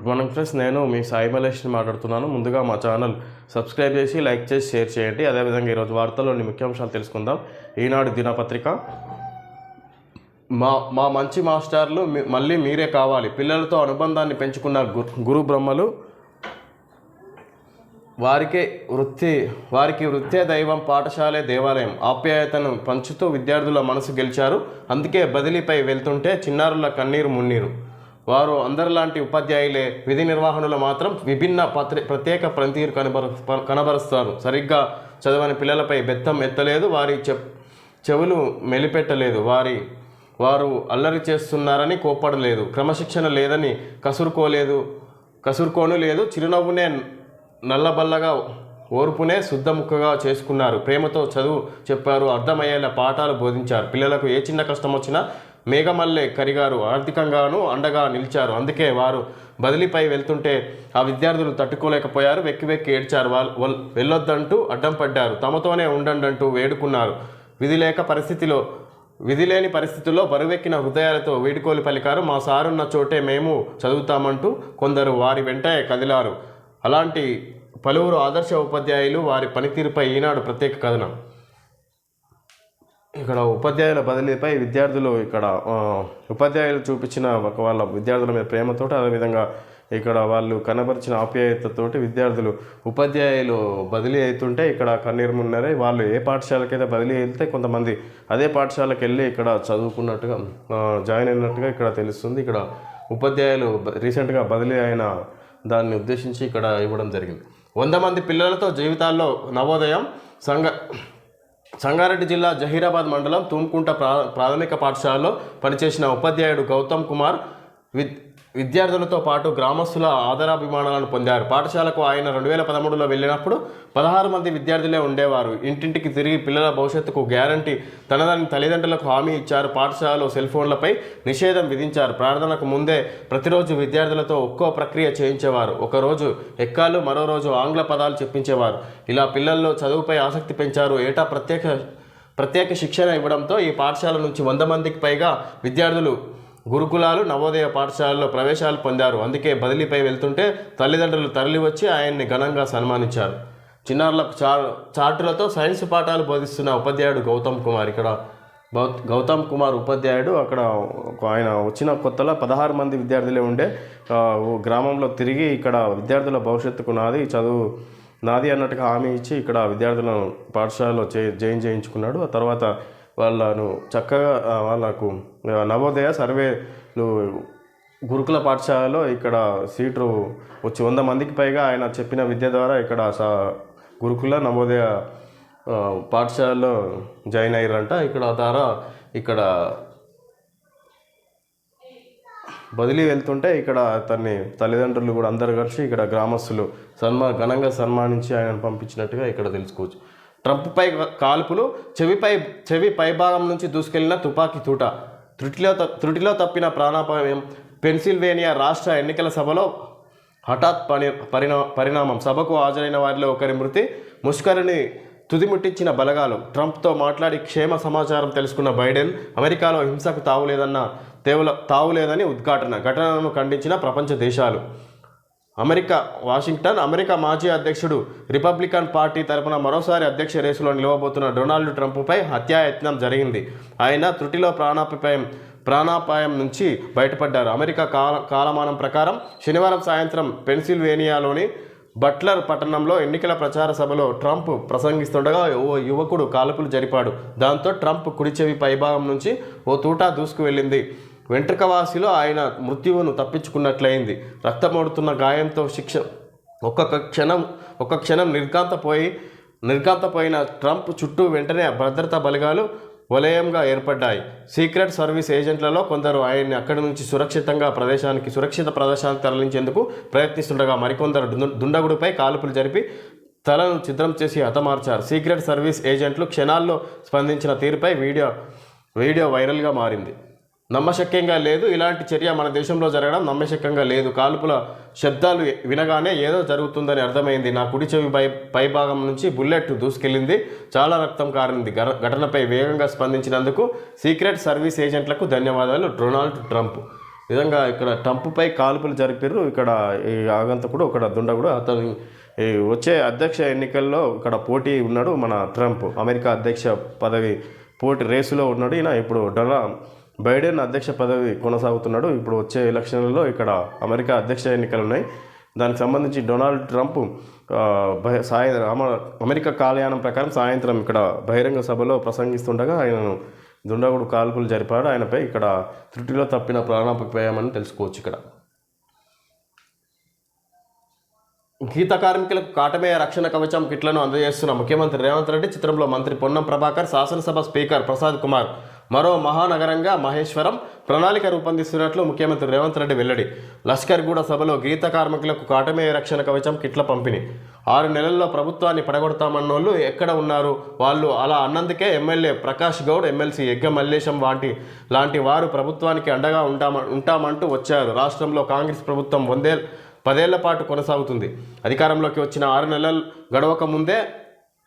Good morning friends నేను మీ సాయి మలేష్ని మాట్లాడుతున్నాను. ముందుగా మా ఛానల్ సబ్స్క్రైబ్ చేసి లైక్ చేసి షేర్ చేయండి. అదేవిధంగా ఈరోజు వార్తల్లోని ముఖ్యాంశాలు తెలుసుకుందాం. ఈనాడు దినపత్రిక. మా మా మంచి మాస్టర్లు మళ్ళీ మీరే కావాలి. పిల్లలతో అనుబంధాన్ని పెంచుకున్న గురు బ్రహ్మలు వారికే వృత్తి వారికి వృత్తే దైవం పాఠశాలే దేవాలయం. ఆప్యాయతను పంచుతూ విద్యార్థుల మనసు గెలిచారు. అందుకే బదిలీపై వెళ్తుంటే చిన్నారుల కన్నీరు మున్నీరు. వారు అందరిలాంటి ఉపాధ్యాయులే. విధి నిర్వహణలో మాత్రం విభిన్న పత్రి ప్రత్యేక పనితీరు కనబరు కనబరుస్తారు. సరిగ్గా చదవని పిల్లలపై బెత్తం ఎత్తలేదు. వారి చెప్ చెవులు మెలిపెట్టలేదు. వారి వారు అల్లరి చేస్తున్నారని కోప్పడలేదు. క్రమశిక్షణ లేదని కసురుకోలేదు కసురుకోను లేదు. చిరునవ్వునే నల్లబల్లగా ఓర్పునే శుద్ధముక్కగా చేసుకున్నారు. ప్రేమతో చదువు చెప్పారు. అర్థమయ్యేలా పాఠాలు బోధించారు. పిల్లలకు ఏ చిన్న కష్టం వచ్చినా మేఘమల్లె కరిగారు. ఆర్థికంగానూ అండగా నిలిచారు. అందుకే వారు బదిలీపై వెళ్తుంటే ఆ విద్యార్థులు తట్టుకోలేకపోయారు. వెక్కి వెక్కి ఏడ్చారు. వాళ్ళు వెళ్ళొద్దంటూ అడ్డం పడ్డారు. తమతోనే ఉండండి అంటూ వేడుకున్నారు. విధి లేక పరిస్థితిలో విధి లేని పరిస్థితుల్లో బరువెక్కిన హృదయాలతో వీడుకోలు పలికారు. మా సారున్న చోటే మేము చదువుతామంటూ కొందరు వారి వెంటే కదిలారు. అలాంటి పలువురు ఆదర్శ ఉపాధ్యాయులు వారి పనితీరుపై ఈనాడు ప్రత్యేక కథనం. ఇక్కడ ఉపాధ్యాయుల బదిలీపై విద్యార్థులు ఇక్కడ ఉపాధ్యాయులు చూపించిన ఒక వాళ్ళ విద్యార్థుల మీద ప్రేమతో అదేవిధంగా ఇక్కడ వాళ్ళు కనబరిచిన ఆప్యాయతతోటి విద్యార్థులు ఉపాధ్యాయులు బదిలీ అవుతుంటే ఇక్కడ కన్నీరు మున్నరే. వాళ్ళు ఏ పాఠశాలకైతే బదిలీ వెళ్తే కొంతమంది అదే పాఠశాలకు వెళ్ళి ఇక్కడ చదువుకున్నట్టుగా జాయిన్ అయినట్టుగా ఇక్కడ తెలుస్తుంది. ఇక్కడ ఉపాధ్యాయులు రీసెంట్గా బదిలీ అయిన దాన్ని ఉద్దేశించి ఇక్కడ ఇవ్వడం జరిగింది. వంద మంది పిల్లలతో జీవితాల్లో నవోదయం సంఘ సంగారెడ్డి జిల్లా జహీరాబాద్ మండలం తుమ్కుంట ప్రా ప్రాథమిక పాఠశాలలో పనిచేసిన ఉపాధ్యాయుడు గౌతమ్ కుమార్ విద్ విద్యార్థులతో పాటు గ్రామస్తుల ఆదరాభిమానాలను పొందారు. పాఠశాలకు ఆయన రెండు వేల పదమూడులో వెళ్ళినప్పుడు పదహారు మంది విద్యార్థులే ఉండేవారు. ఇంటింటికి తిరిగి పిల్లల భవిష్యత్తుకు గ్యారంటీ తనదాని తల్లిదండ్రులకు హామీ ఇచ్చారు. పాఠశాలలో సెల్ ఫోన్లపై నిషేధం విధించారు. ప్రార్థనకు ముందే ప్రతిరోజు విద్యార్థులతో ఒక్కో ప్రక్రియ చేయించేవారు. ఒకరోజు ఎక్కాలు మరో రోజు ఆంగ్ల పదాలు చెప్పించేవారు. ఇలా పిల్లల్లో చదువుపై ఆసక్తి పెంచారు. ఏటా ప్రత్యేక ప్రత్యేక శిక్షణ ఇవ్వడంతో ఈ పాఠశాల నుంచి వంద మందికి పైగా విద్యార్థులు గురుకులాలు నవోదయ పాఠశాలలో ప్రవేశాలు పొందారు. అందుకే బదిలీపై వెళ్తుంటే తల్లిదండ్రులు తరలివచ్చి ఆయన్ని ఘనంగా సన్మానించారు. చిన్నారులకు చా చార్టులతో సైన్స్ పాఠాలు బోధిస్తున్న ఉపాధ్యాయుడు గౌతమ్ కుమార్ ఇక్కడ గౌతమ్ కుమార్ ఉపాధ్యాయుడు అక్కడ ఆయన వచ్చిన కొత్తలో పదహారు మంది విద్యార్థులే ఉండే గ్రామంలో తిరిగి ఇక్కడ విద్యార్థుల భవిష్యత్తుకు నాది చదువు నాది అన్నట్టుగా హామీ ఇచ్చి ఇక్కడ విద్యార్థులను పాఠశాలలో చే జాయిన్ చేయించుకున్నాడు. ఆ తర్వాత వాళ్ళను చక్కగా వాళ్ళకు నవోదయ సర్వేలు గురుకుల పాఠశాలలో ఇక్కడ సీటు వచ్చి వంద మందికి పైగా ఆయన చెప్పిన విద్య ద్వారా ఇక్కడ సా గురుకుల నవోదయ పాఠశాలలో జాయిన్ అయ్యారంట. ఇక్కడ ద్వారా ఇక్కడ బదిలీ వెళ్తుంటే ఇక్కడ అతన్ని తల్లిదండ్రులు కూడా అందరు కలిసి ఇక్కడ గ్రామస్తులు సన్మా ఘనంగా సన్మానించి ఆయనను పంపించినట్టుగా ఇక్కడ తెలుసుకోవచ్చు. ట్రంప్పై కాల్పులు చెవిపై చెవి పైభాగం నుంచి దూసుకెళ్ళిన తుపాకీ తూట. త్రుటిలో త్రుటిలో తప్పిన ప్రాణాపాయం పెన్సిల్వేనియా రాష్ట్ర ఎన్నికల సభలో హఠాత్ పని పరిణా పరిణామం. సభకు హాజరైన వారిలో ఒకరి మృతి ముష్కరిని తుదిముట్టించిన బలగాలు. ట్రంప్తో మాట్లాడి క్షేమ సమాచారం తెలుసుకున్న బైడెన్ అమెరికాలో హింసకు తావులేదన్న తేవుల తావులేదని ఉద్ఘాటన. ఘటనను ఖండించిన ప్రపంచ దేశాలు. అమెరికా వాషింగ్టన్ అమెరికా మాజీ అధ్యక్షుడు రిపబ్లికన్ పార్టీ తరపున మరోసారి అధ్యక్ష రేసులో నిలవబోతున్న డొనాల్డ్ ట్రంప్పై హత్యాయత్నం జరిగింది. ఆయన త్రుటిలో ప్రాణాపాయం ప్రాణాపాయం నుంచి బయటపడ్డారు. అమెరికా కాల కాలమానం ప్రకారం శనివారం సాయంత్రం పెన్సిల్వేనియాలోని బట్లర్ పట్టణంలో ఎన్నికల ప్రచార సభలో ట్రంప్ ప్రసంగిస్తుండగా ఓ యువకుడు కాల్పులు జరిపాడు. దాంతో ట్రంప్ కుడి చెవి పైభాగం నుంచి ఓ తూటా దూసుకు వెళ్ళింది. వెంట్రుకవాసిలో ఆయన మృత్యువును తప్పించుకున్నట్లయింది. రక్తమడుతున్న గాయంతో శిక్ష ఒక్కొక్క క్షణం ఒక్క క్షణం నిర్కాంతపోయి నిర్కాంతపోయిన ట్రంప్ చుట్టూ వెంటనే భద్రతా బలగాలు వలయంగా ఏర్పడ్డాయి. సీక్రెట్ సర్వీస్ ఏజెంట్లలో కొందరు ఆయన్ని అక్కడి నుంచి సురక్షితంగా ప్రదేశానికి సురక్షిత ప్రదేశానికి తరలించేందుకు ప్రయత్నిస్తుండగా మరికొందరు దుండగుడుపై దుండగుడిపై కాల్పులు జరిపి తలను చిత్రం చేసి హతమార్చారు. సీక్రెట్ సర్వీస్ ఏజెంట్లు క్షణాల్లో స్పందించిన తీరుపై వీడియో వీడియో వైరల్గా మారింది. నమ్మశక్యంగా లేదు. ఇలాంటి చర్య మన దేశంలో జరగడం నమ్మశక్యంగా లేదు. కాల్పుల శబ్దాలు వినగానే ఏదో జరుగుతుందని అర్థమైంది. నా కుడి చెవి పై పైభాగం నుంచి బుల్లెట్ దూసుకెళ్ళింది. చాలా రక్తం కారింది. ఘటనపై వేగంగా స్పందించినందుకు సీక్రెట్ సర్వీస్ ఏజెంట్లకు ధన్యవాదాలు. Donald Trump. విధంగా ఇక్కడ ట్రంప్పై కాల్పులు జరిపారు ఇక్కడ ఈ ఆగంతకుడు ఇక్కడ దుండ కూడా అతను ఈ వచ్చే అధ్యక్ష ఎన్నికల్లో ఇక్కడ పోటీ ఉన్నాడు మన ట్రంప్. అమెరికా అధ్యక్ష పదవి పోటీ రేసులో ఉన్నాడు. ఈయన ఇప్పుడు డొనాల్డ్ బైడెన్ అధ్యక్ష పదవి కొనసాగుతున్నాడు. ఇప్పుడు వచ్చే ఎలక్షన్లలో ఇక్కడ అమెరికా అధ్యక్ష ఎన్నికలు ఉన్నాయి. దానికి సంబంధించి డొనాల్డ్ ట్రంప్ ఆ, సాయంత్రం అమెరికా కాలయానం ప్రకారం సాయంత్రం ఇక్కడ బహిరంగ సభలో ప్రసంగిస్తుండగా ఆయనను దుండగుడు కాల్పులు జరిపాడు. ఆయనపై ఇక్కడ త్రుటిలో తప్పిన ప్రాణాపాయమని తెలుసుకోవచ్చు ఇక్కడ. గీత కార్మికులకు కాటమేయ రక్షణ కవచం కిట్లను అందజేస్తున్న ముఖ్యమంత్రి రేవంత్ రెడ్డి చిత్రంలో మంత్రి పొన్నం ప్రభాకర్ శాసనసభ స్పీకర్ ప్రసాద్ కుమార్ మరో మహానగరంగా మహేశ్వరం ప్రణాళిక రూపొందిస్తున్నట్లు ముఖ్యమంత్రి రేవంత్ రెడ్డి వెల్లడి. లష్కర్గూడ సభలో గీత కార్మికులకు కాటమేయ రక్షణ కవచం కిట్ల పంపిణీ. ఆరు నెలల్లో ప్రభుత్వాన్ని పడగొడతామన్నోళ్ళు ఎక్కడ ఉన్నారు? వాళ్ళు అలా అన్నందుకే ఎమ్మెల్యే ప్రకాష్ గౌడ్ ఎమ్మెల్సీ యజ్ఞ మల్లేశం వాటి లాంటి వారు ప్రభుత్వానికి అండగా ఉంటామ ఉంటామంటూ వచ్చారు. రాష్ట్రంలో కాంగ్రెస్ ప్రభుత్వం వందే పదేళ్ళ పాటు కొనసాగుతుంది. అధికారంలోకి వచ్చిన ఆరు నెలలు గడవక ముందే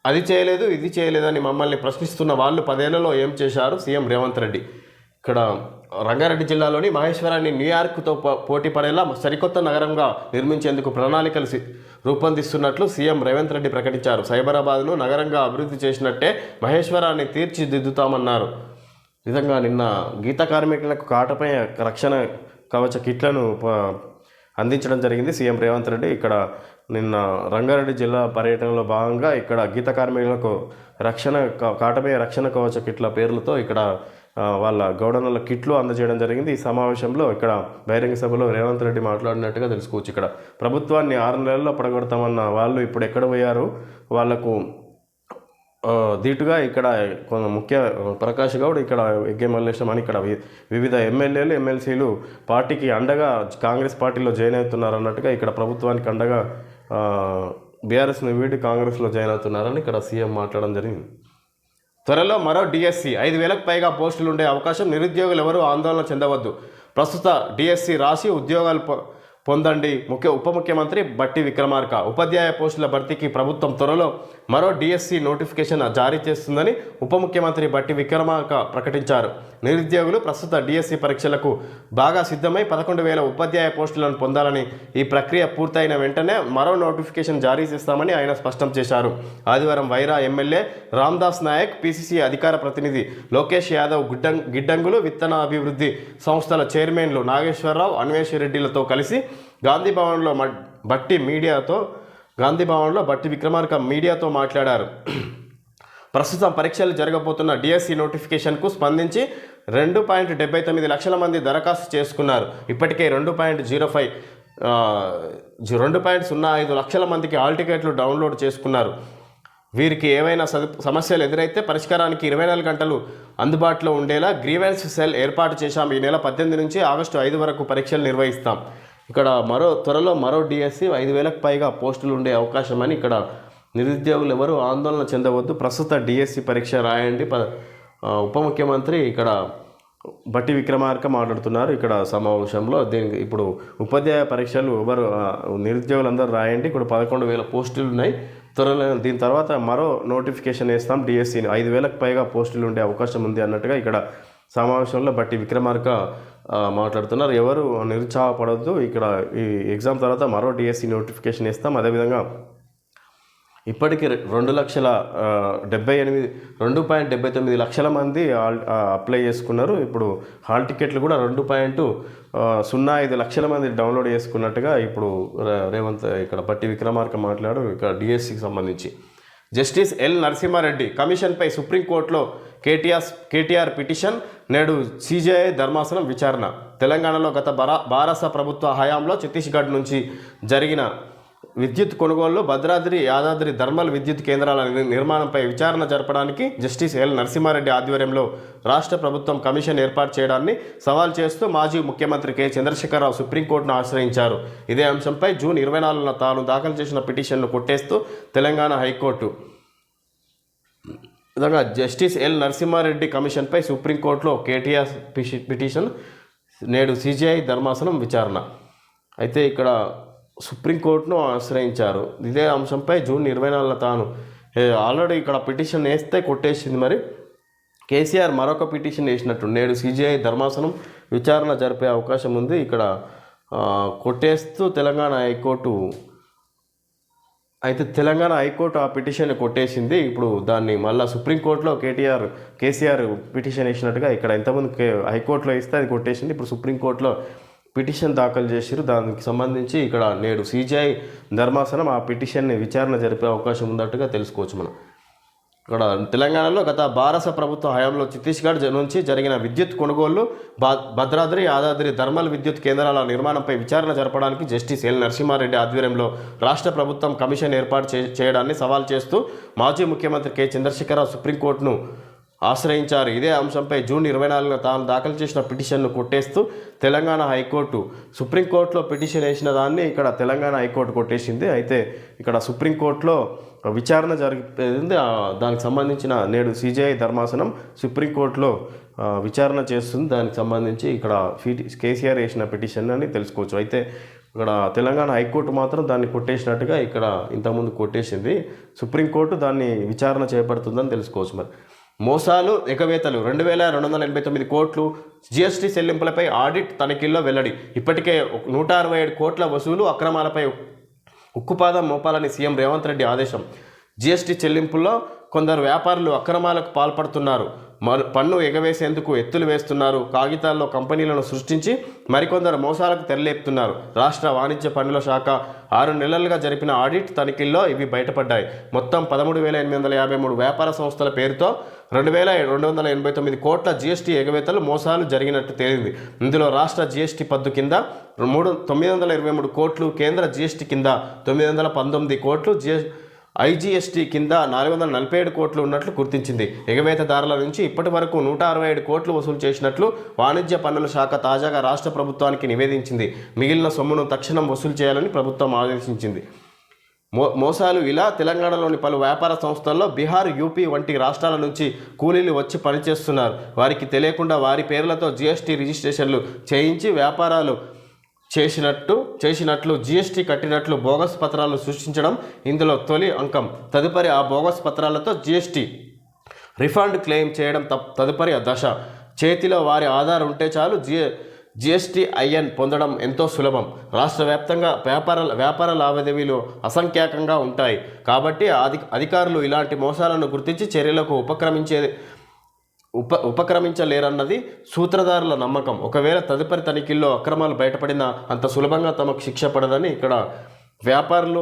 అది చేయలేదు ఇది చేయలేదని మమ్మల్ని ప్రశ్నిస్తున్న వాళ్ళు పదేళ్ళలో ఏం చేశారు? సీఎం రేవంత్ రెడ్డి. ఇక్కడ రంగారెడ్డి జిల్లాలోని మహేశ్వరాన్ని న్యూయార్క్తో పో- పోటీ పడేలా సరికొత్త నగరంగా నిర్మించేందుకు ప్రణాళికలు రూపొందిస్తున్నట్లు సీఎం రేవంత్ రెడ్డి ప్రకటించారు. సైబరాబాద్ను నగరంగా అభివృద్ధి చేసినట్టే మహేశ్వరాన్ని తీర్చిదిద్దుతామన్నారు. విధంగా నిన్న గీత కార్మికులకు కాటపై రక్షణ కవచ కిట్లను ప- అందించడం జరిగింది. సీఎం రేవంత్ రెడ్డి ఇక్కడ నిన్న రంగారెడ్డి జిల్లా పర్యటనలో భాగంగా ఇక్కడ గీత కార్మికులకు రక్షణ క- రక్షణ కవచ కిట్ల పేర్లతో ఇక్కడ వాళ్ళ గౌడనల కిట్లు అందజేయడం జరిగింది. ఈ సమావేశంలో ఇక్కడ బహిరంగ సభలో రేవంత్ రెడ్డి మాట్లాడినట్టుగా తెలుసుకోవచ్చు. ఇక్కడ ప్రభుత్వాన్ని ఆరు నెలల్లో పడగొడతామన్న వాళ్ళు ఇప్పుడు ఎక్కడ పోయారు? వాళ్ళకు దీటుగా ఇక్కడ కొంత ముఖ్య ప్రకాష్ గౌడ్ ఇక్కడ ఎగ్గే మల్లేశం అని ఇక్కడ వివిధ ఎమ్మెల్యేలు ఎమ్మెల్సీలు పార్టీకి అండగా కాంగ్రెస్ పార్టీలో జాయిన్ అవుతున్నారు అన్నట్టుగా ఇక్కడ ప్రభుత్వానికి అండగా బీఆర్ఎస్ని వీడి కాంగ్రెస్లో జాయిన్ అవుతున్నారని ఇక్కడ సీఎం మాట్లాడడం జరిగింది. త్వరలో మరో డిఎస్సి ఐదు వేలకు పైగా పోస్టులు ఉండే అవకాశం నిరుద్యోగులు ఎవరూ ఆందోళన చెందవద్దు. ప్రస్తుత డిఎస్సి రాసి ఉద్యోగాలు పొ- పొందండి. ముఖ్య ఉప ముఖ్యమంత్రి బట్టి విక్రమార్క. ఉపాధ్యాయ పోస్టుల భర్తీకి ప్రభుత్వం త్వరలో మరో డిఎస్సి నోటిఫికేషన్ జారీ చేస్తుందని ఉప ముఖ్యమంత్రి బట్టి విక్రమార్క ప్రకటించారు. నిరుద్యోగులు ప్రస్తుత డిఎస్సి పరీక్షలకు బాగా సిద్ధమై పదకొండు వేల ఉపాధ్యాయ పోస్టులను పొందాలని ఈ ప్రక్రియ పూర్తయిన వెంటనే మరో నోటిఫికేషన్ జారీ చేస్తామని ఆయన స్పష్టం చేశారు. ఆదివారం వైరా ఎమ్మెల్యే రామ్దాస్ నాయక్ పిసిసి అధికార ప్రతినిధి లోకేష్ యాదవ్ గిడ్డం గిడ్డంగులు విత్తన అభివృద్ధి సంస్థల చైర్మన్లు నాగేశ్వరరావు అన్వేష్ రెడ్డిలతో కలిసి గాంధీ భవన్లో బట్టి మీడియాతో గాంధీ భవన్లో భట్టి విక్రమార్క మీడియాతో మాట్లాడారు. ప్రస్తుతం పరీక్షలు జరగబోతున్న డిఎస్సి నోటిఫికేషన్కు స్పందించి రెండు పాయింట్ డెబ్బై తొమ్మిది లక్షల మంది దరఖాస్తు చేసుకున్నారు. ఇప్పటికే రెండు పాయింట్ జీరో ఫైవ్ రెండు పాయింట్ సున్నా ఐదు లక్షల మందికి ఆల్ టికెట్లు డౌన్లోడ్ చేసుకున్నారు. వీరికి ఏవైనా సదు- సమస్యలు ఎదురైతే పరిష్కారానికి ఇరవై నాలుగు గంటలు అందుబాటులో ఉండేలా గ్రీవెన్స్ సెల్ ఏర్పాటు చేశాం. ఈ నెల పద్దెనిమిది నుంచి ఆగస్టు ఐదు వరకు పరీక్షలు నిర్వహిస్తాం. ఇక్కడ మరో త్వరలో మరో డిఎస్సి ఐదు వేలకు పైగా పోస్టులు ఉండే అవకాశమని ఇక్కడ నిరుద్యోగులు ఎవరు ఆందోళన చెందవద్దు. ప్రస్తుత డిఎస్సి పరీక్ష రాయండి. ప ఉప ముఖ్యమంత్రి ఇక్కడ బట్టి విక్రమార్క మాట్లాడుతున్నారు ఇక్కడ సమావేశంలో. దీనికి ఇప్పుడు ఉపాధ్యాయ పరీక్షలు ఎవరు నిరుద్యోగులందరూ రాయండి. ఇప్పుడు పదకొండు వేల పోస్టులు ఉన్నాయి. త్వరలో దీని తర్వాత మరో నోటిఫికేషన్ వేస్తాం. డిఎస్సీని ఐదు వేలకు పైగా పోస్టులు ఉండే అవకాశం ఉంది అన్నట్టుగా ఇక్కడ సమావేశంలో బట్టి విక్రమార్క మాట్లాడుతున్నారు. ఎవరు నిరుత్సాహపడద్దు. ఇక్కడ ఈ ఎగ్జామ్ తర్వాత మరో డిఎస్సి నోటిఫికేషన్ ఇస్తాం. అదేవిధంగా ఇప్పటికి రెండు లక్షల డెబ్బై ఎనిమిది రెండు పాయింట్ డెబ్బై తొమ్మిది లక్షల మంది ఆల్ అప్లై చేసుకున్నారు. ఇప్పుడు హాల్ టికెట్లు కూడా రెండు పాయింట్ సున్నా ఐదు లక్షల మంది డౌన్లోడ్ చేసుకున్నట్టుగా ఇప్పుడు రేవంత్ ఇక్కడ బట్టి విక్రమార్క మాట్లాడు ఇక్కడ డిఎస్సికి సంబంధించి. జస్టిస్ ఎల్ నరసింహారెడ్డి కమిషన్పై సుప్రీంకోర్టులో కేటీఆర్ కేటీఆర్ పిటిషన్ నేడు సీజేఐ ధర్మాసనం విచారణ. తెలంగాణలో గత బరా బారస ప్రభుత్వ హయాంలో ఛత్తీస్గఢ్ నుంచి జరిగిన విద్యుత్ కొనుగోలులో భద్రాద్రి యాదాద్రి ధర్మల్ విద్యుత్ కేంద్రాల ని- నిర్మాణంపై విచారణ జరపడానికి జస్టిస్ ఎల్. నరసింహారెడ్డి ఆధ్వర్యంలో రాష్ట్ర ప్రభుత్వం కమిషన్ ఏర్పాటు చేయడాన్ని సవాల్ చేస్తూ మాజీ ముఖ్యమంత్రి కె. చంద్రశేఖరరావు సుప్రీంకోర్టును ఆశ్రయించారు. ఇదే అంశంపై జూన్ ఇరవై నాలుగున తాను దాఖలు చేసిన పిటిషన్ను కొట్టేస్తూ తెలంగాణ హైకోర్టు. విధంగా జస్టిస్ ఎల్. నరసింహారెడ్డి కమిషన్పై సుప్రీంకోర్టులో కేటీఆర్ పిటిషన్ నేడు సిజిఐ ధర్మాసనం విచారణ. అయితే ఇక్కడ సుప్రీంకోర్టును ఆశ్రయించారు. ఇదే అంశంపై జూన్ ఇరవై నాలుగున తాను ఆల్రెడీ ఇక్కడ పిటిషన్ వేస్తే కొట్టేసింది మరి. కేసీఆర్ మరొక పిటిషన్ వేసినట్టు. నేడు సీజీఐ ధర్మాసనం విచారణ జరిపే అవకాశం ఉంది. ఇక్కడ కొట్టేస్తూ తెలంగాణ హైకోర్టు అయితే తెలంగాణ హైకోర్టు ఆ పిటిషన్ కొట్టేసింది. ఇప్పుడు దాన్ని మళ్ళీ సుప్రీంకోర్టులో కేటీఆర్ కేసీఆర్ పిటిషన్ వేసినట్టుగా ఇక్కడ ఎంతమంది హైకోర్టులో ఇస్తే అది కొట్టేసింది. ఇప్పుడు సుప్రీంకోర్టులో పిటిషన్ దాఖలు చేసిరు. దానికి సంబంధించి ఇక్కడ నేడు సిజిఐ ధర్మాసనం ఆ పిటిషన్ని విచారణ జరిపే అవకాశం ఉన్నట్టుగా తెలుసుకోవచ్చు మనం. ఇక్కడ తెలంగాణలో గత భారత ప్రభుత్వ హయాంలో ఛత్తీస్గఢ్ నుంచి జరిగిన విద్యుత్ కొనుగోళ్ళు భద్రాద్రి యాదాద్రి థర్మల్ విద్యుత్ కేంద్రాల నిర్మాణంపై విచారణ జరపడానికి జస్టిస్ ఎల్ నరసింహారెడ్డి ఆధ్వర్యంలో రాష్ట్ర ప్రభుత్వం కమిషన్ ఏర్పాటు చే- చేయడాన్ని సవాల్ చేస్తూ మాజీ ముఖ్యమంత్రి కె చంద్రశేఖరరావు సుప్రీంకోర్టును ఆశ్రయించారు. ఇదే అంశంపై జూన్ ఇరవై నాలుగున తాను దాఖలు చేసిన పిటిషన్ను కొట్టేస్తూ తెలంగాణ హైకోర్టు సుప్రీంకోర్టులో పిటిషన్ వేసిన దాన్ని ఇక్కడ తెలంగాణ హైకోర్టు కొట్టేసింది. అయితే ఇక్కడ సుప్రీంకోర్టులో విచారణ జరిగింది. దానికి సంబంధించిన నేడు సిజిఐ ధర్మాసనం సుప్రీంకోర్టులో విచారణ చేస్తుంది. దానికి సంబంధించి ఇక్కడ కేసీఆర్ వేసిన పిటిషన్ అని తెలుసుకోవచ్చు. అయితే ఇక్కడ తెలంగాణ హైకోర్టు మాత్రం దాన్ని కొట్టేసినట్టుగా ఇక్కడ ఇంతకుముందు కొట్టేసింది. సుప్రీంకోర్టు దాన్ని విచారణ చేపడుతుందని తెలుసుకోవచ్చు మరి. మోసాలు ఎగవేతలు రెండు వేల రెండు వందల ఎనభై తొమ్మిది కోట్లు జిఎస్టీ చెల్లింపులపై ఆడిట్ తనిఖీల్లో వెల్లడి. ఇప్పటికే ఒక నూట అరవై ఏడు కోట్ల వసూలు అక్రమాలపై ఉక్కుపాదం మోపాలని సీఎం రేవంత్ రెడ్డి ఆదేశం. జీఎస్టీ చెల్లింపుల్లో కొందరు వ్యాపారులు అక్రమాలకు పాల్పడుతున్నారు. మరు పన్ను ఎగవేసేందుకు ఎత్తులు వేస్తున్నారు. కాగితాల్లో కంపెనీలను సృష్టించి మరికొందరు మోసాలకు తెరలేపుతున్నారు. రాష్ట్ర వాణిజ్య పన్నుల శాఖ ఆరు నెలలుగా జరిపిన ఆడిట్ తనిఖీల్లో ఇవి బయటపడ్డాయి. మొత్తం పదమూడు వేల ఎనిమిది వందల యాభై మూడు వ్యాపార సంస్థల పేరుతో రెండు వేల రెండు వందల ఎనభై తొమ్మిది కోట్ల జీఎస్టీ ఎగవేతలు మోసాలు జరిగినట్టు తేలింది. ఇందులో రాష్ట్ర జీఎస్టీ పద్దు కింద మూడు తొమ్మిది వందల ఇరవై మూడు కోట్లు కేంద్ర జీఎస్టీ కింద తొమ్మిది వందల పంతొమ్మిది కోట్లు జిఎ ఐజీఎస్టీ కింద నాలుగు వందల నలభై ఏడు కోట్లు ఉన్నట్లు గుర్తించింది. ఎగవేతదారుల నుంచి ఇప్పటి వరకు నూట అరవై ఏడు కోట్లు వసూలు చేసినట్లు వాణిజ్య పన్నుల శాఖ తాజాగా రాష్ట్ర ప్రభుత్వానికి నివేదించింది. మిగిలిన సొమ్మును తక్షణం వసూలు చేయాలని ప్రభుత్వం ఆదేశించింది. మో మోసాలు ఇలా తెలంగాణలోని పలు వ్యాపార సంస్థల్లో బీహార్ యూపీ వంటి రాష్ట్రాల నుంచి కూలీలు వచ్చి పనిచేస్తున్నారు. వారికి తెలియకుండా వారి పేర్లతో జీఎస్టీ రిజిస్ట్రేషన్లు చేయించి వ్యాపారాలు చేసినట్టు చేసినట్లు జీఎస్టీ కట్టినట్లు బోగస్ పత్రాలు సృష్టించడం ఇందులో తొలి అంకం. తదుపరి ఆ బోగస్ పత్రాలతో జీఎస్టీ రిఫండ్ క్లెయిమ్ చేయడం తప్ తదుపరి దశ. చేతిలో వారి ఆధార్ ఉంటే చాలు జి జిఎస్టీ ఐఎన్ పొందడం ఎంతో సులభం. రాష్ట్ర వ్యాప్తంగా వ్యాపార వ్యాపార లావాదేవీలు అసంఖ్యాకంగా ఉంటాయి. కాబట్టి అధి అధికారులు ఇలాంటి మోసాలను గుర్తించి చర్యలకు ఉపక్రమించే ఉప ఉపక్రమించలేరన్నది సూత్రధారుల నమ్మకం. ఒకవేళ తదుపరి తనిఖీల్లో అక్రమాలు బయటపడినా అంత సులభంగా తమకు శిక్ష పడదని ఇక్కడ వ్యాపారులు